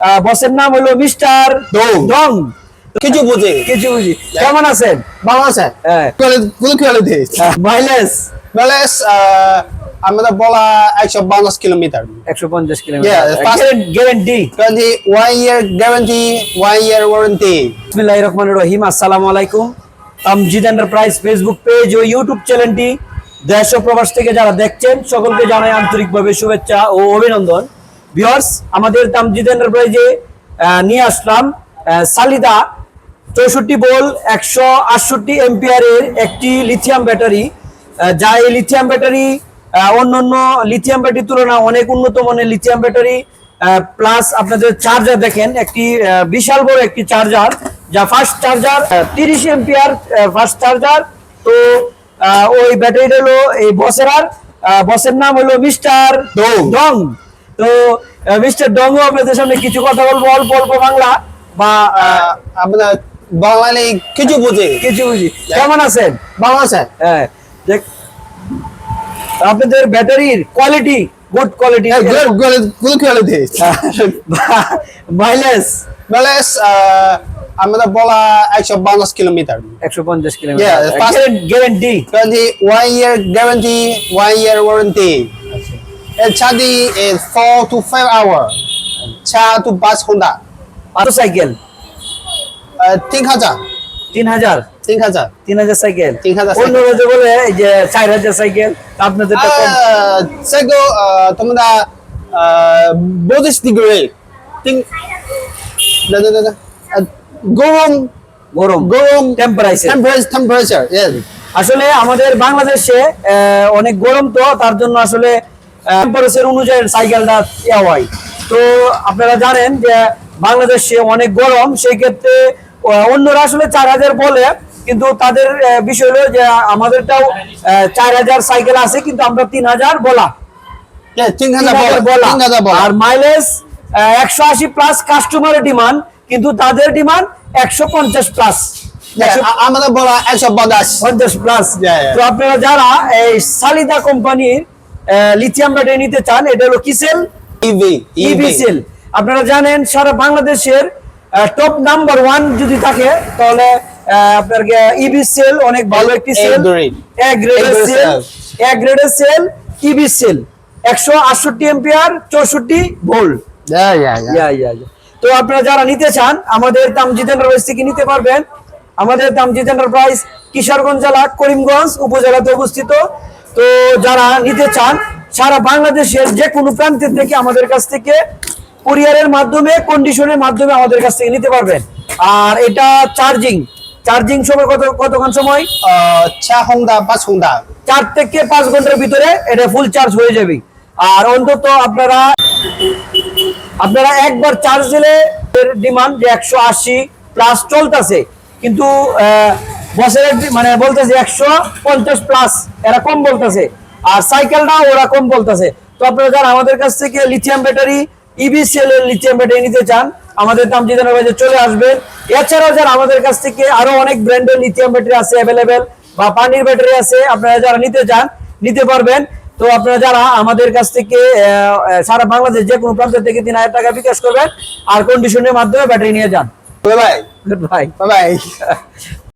আহ, বসের নাম হলো মিস্টার ডং। কিছু বুঝে কিছু বুঝি কেমন আছেন? ভালো আছে হ্যাঁ। কোন কোয়ালিটি মাইলেজ? ব্যালেন্স আমাদের বলা একশো বাউন্ন কিলোমিটার। একশো পঞ্চাশ kilometre. Guarantee twenty one year guarantee one year warranty বিসমিল্লাহ রহমান রহিম আসসালামু আলাইকুম। তামজিদ এন্টারপ্রাইজ ফেসবুক পেজ ও ইউটিউব চ্যানেলটি দেশ ও প্রবাস থেকে যারা দেখছেন সকলকে জানাই আন্তরিকভাবে শুভেচ্ছা ও অভিনন্দন। ভিউয়ার্স আমাদের তামজিদ এন্টারপ্রাইজে নিয়ে আসলাম সালিদা চৌষট্টি বল একশো আটষট্টি এমপিআরের একটি লিথিয়াম ব্যাটারি যা এই লিথিয়াম ব্যাটারি অন্য অন্য লিথিয়াম ব্যাটারির তুলনা অনেক উন্নত মানের লিথিয়াম ব্যাটারি প্লাস আপনাদের চার্জার দেখেন একটি বিশাল বড় একটি চার্জার যা ফাস্ট চার্জার তিরিশ এমপিআর ফাস্ট চার্জার তো ওই ব্যাটারিটা হলো এই বসেরার আহ, বসের নাম হলো মিস্টার ডং। তো মিস্টার ডং আপনাদের সামনে কিছু কথা বলব অল্প অল্প বাংলা বা আপনার বাঙালি কিছু বুঝে। কিছু বুঝি। কেমন আছেন? ভালো আছে হ্যাঁ আপনাদের ব্যাটারির কোয়ালিটি গুড কোয়ালিটি কোন কোয়ালিটি মাইলেজ? ব্যালেন্স আমাদের বলা একশো বাউন্ন কিলোমিটার। একশো পঞ্চাশ kilometre. Guarantee one year guarantee one year warranty এর ছাদি is four to five hour. চা to পাঁচ ঘণ্টা কত সাইকেল তিন হাজার তিন হাজার তিন হাজার তিন হাজার সাইকেল 3000 অন্য রাজ্যে বলে যে চার হাজার সাইকেল আপনাদের আহ, তোমরা বত্রিশ ডিগ্রি তিন। গরম গরম। গরম টেম্পারেচার টেম্পারেচার আসলে আমাদের বাংলাদেশে অনেক গরম তো তার জন্য আসলে টেম্পারেচার অনুযায়ী সাইকেলটা ইয়া হয়। তো আপনারা জানেন যে বাংলাদেশে অনেক গরম সেই ক্ষেত্রে অন্যরা আসলে চার হাজার বলে কিন্তু তাদের বিষয় হলো যে আমাদেরটাও চার হাজার সাইকেল আছে কিন্তু আমরা তিন হাজার বলা। আর মাইলেজ একশো আশি প্লাস কাস্টমারের ডিমান্ড কিন্তু তাদের ডিমান্ড একশো পঞ্চাশ প্লাস আমাদের বলা একশো পঞ্চাশ। প্লাস. তো আপনারা যারা এই সালিদা কোম্পানির লিথিয়াম ব্যাটারি নিতে চান এটা হলো কিসেল ইভি ইভি সেল আপনারা জানেন সারা বাংলাদেশের টপ নাম্বার ওয়ান যদি থাকে তাহলে আপনার ইভি সেল অনেক ভালো একটি সেল গ্রেডের সেল. গ্রেডের সেল ইভি সেল একশো আটষট্টি এম্পিয়ার চৌষট্টি ভোল্ট। তো আপনারা যারা নিতে চান আমাদের তামজিদ এন্টারপ্রাইজ থেকে নিতে পারবেন। আমাদের তামজিদ এন্টারপ্রাইজ কিশোরগঞ্জ জেলা করিমগঞ্জ উপজেলাতে অবস্থিত। তো যারা নিতে চান সারা বাংলাদেশের যে কোনো প্রান্তের থেকে আমাদের কাছ থেকে কুরিয়ারের মাধ্যমে কন্ডিশনের মাধ্যমে আমাদের কাছ থেকে নিতে পারবেন। আর এটা চার্জিং চার্জিং সময় কত কতক্ষণ সময়? চা ঘণ্টা পাঁচ ঘণ্টা চার থেকে পাঁচ ঘণ্টার ভিতরে এটা ফুল চার্জ হয়ে যাবে। আর অন্তত আপনারা আপনারা একবার চার্জ দিলে ডিমান্ড যে একশো আশি প্লাস চলতেছে। কিন্তু বছরের মানে বলতেছে একশো পঞ্চাশ প্লাস এরা কম বলতেছে। আর সাইকেলটা ওরা কম বলতেছে। তো আপনারা যারা আমাদের কাছ থেকে লিথিয়াম ব্যাটারি ইভি সেলের লিথিয়াম ব্যাটারি নিতে চান আমাদের দাম জিদানের বাজে চলে আসবেন। এছাড়াও যারা আমাদের কাছ থেকে আরও অনেক ব্র্যান্ডের লিথিয়াম ব্যাটারি আছে অ্যাভেলেবেল বা পানির ব্যাটারি আছে আপনারা যারা নিতে চান নিতে পারবেন। তো আপনারা যারা আমাদের কাছ থেকে সারা বাংলাদেশ যে কোনো প্রান্ত থেকে তিন হাজার টাকা বিকাশ করবেন আর কন্ডিশনের মাধ্যমে ব্যাটারি নিয়ে যান। Bye bye bye